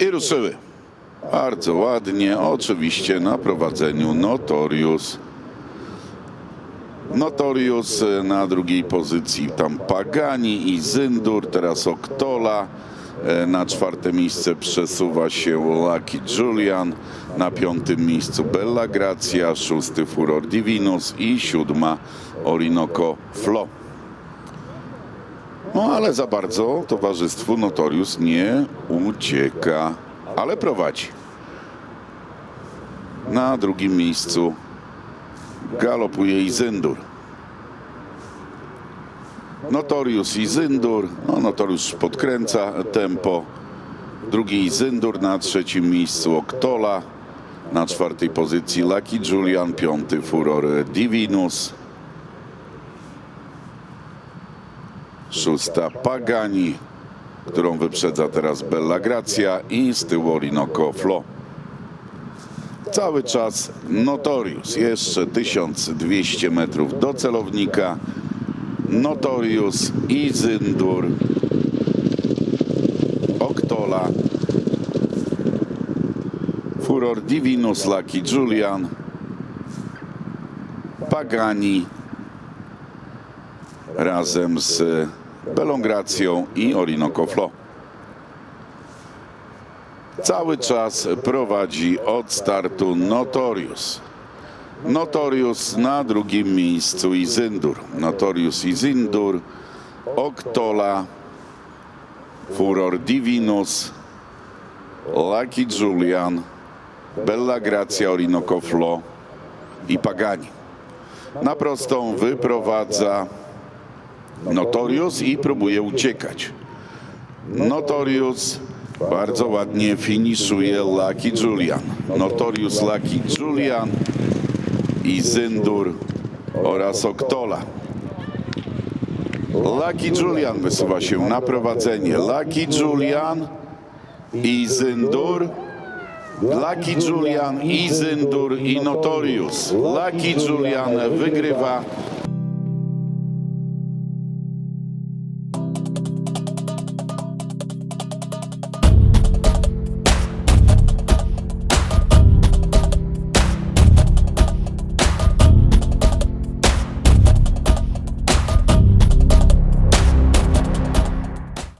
I ruszyły. Bardzo ładnie, oczywiście na prowadzeniu Notorius. Notorius e, na drugiej pozycji tam Pagani i Zyndur, teraz Oktola. E, Na czwarte miejsce przesuwa się Lucky Julian, na piątym miejscu Bella Gracia, szósty Furor Divinus i siódma Orinoco Flo. No ale za bardzo towarzystwu Notorius nie ucieka, ale prowadzi. Na drugim miejscu galopuje i Zyndur. Notorius i Zyndur. No, Notorius podkręca tempo. Drugi Zyndur na trzecim miejscu Oktola. Na czwartej pozycji Lucky Julian, piąty Furor Divinus. Szósta Pagani, którą wyprzedza teraz Bella Gracia i z tyłu Orinoco Flo. Cały czas Notorius, jeszcze 1200 metrów do celownika. Notorius i Zyndur. Oktola. Furor Divinus, Lucky Julian. Pagani. Razem z Belą Gracją i Orinoco Flo. Cały czas prowadzi od startu Notorius. Notorius na drugim miejscu i Zyndur. Notorius i Zindur, Oktola, Furor Divinus, Lucky Julian, Bella Gracia, Orinoco Flo i Pagani. Na prostą wyprowadza Notorius i próbuje uciekać. Notorius bardzo ładnie finiszuje Lucky Julian. Notorius Lucky Julian i Zyndur oraz Oktola. Lucky Julian wysuwa się na prowadzenie. Lucky Julian i Zyndur. Lucky Julian i Zyndur i Notorius. Lucky Julian wygrywa